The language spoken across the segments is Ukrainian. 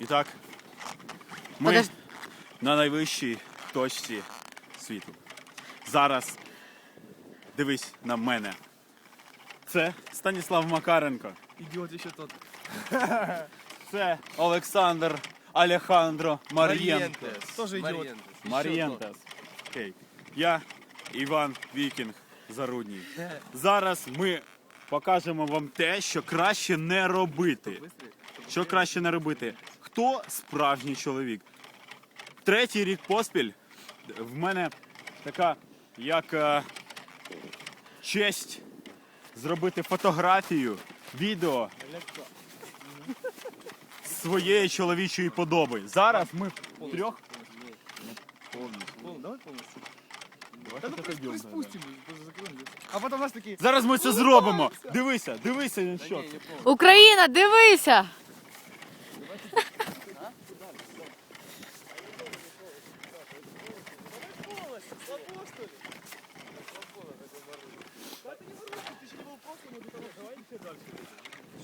І так, ми Подож- на найвищій точці світу. Зараз дивись на мене. Це Станіслав Макаренко. Идиот еще тот. Це Олександр Алехандро Мар'єнтес. Тоже идиот. Мар'єнтес. Окей. Я Іван Вікінг Зарудній. Зараз ми покажемо вам те, що краще не робити. Що краще не робити? Хто справжній чоловік? Третій рік поспіль в мене така як е, честь зробити фотографію, відео своєї чоловічої подоби. Зараз ми трьох. Пол- Давай полностью. Да ну просто приспустим, просто закроем. лицо. А потом нас такие... Зараз ми це зробимо. Дивися, дивися він що. це. Україна, дивися!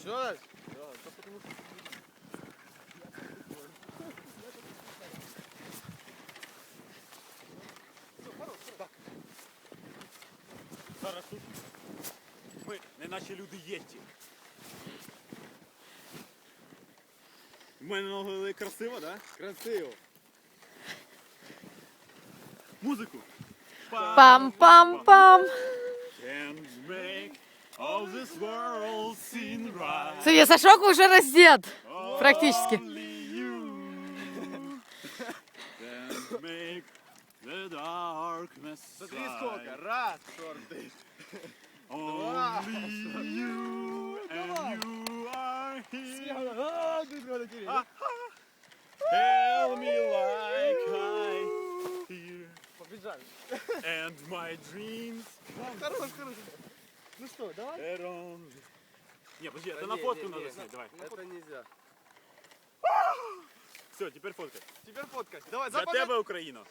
Что Зараз тут. Ми не наче люди єті. В мене ноги красиво, так? Красиво. Музику. Пам-пам-пам! Це Сашок уже раздет. Практически. The darkness Смотри сколько. Раз, шорты. Only you and you are here. А, теперь? Tell me like I hear. Побежали. And my dreams Хорош, хорош. Ну что, давай? are only... Не, подожди, это на фотку надо снять, давай. Это нельзя. Все, теперь фоткай. Теперь фоткать. Давай, За тебе, Україна.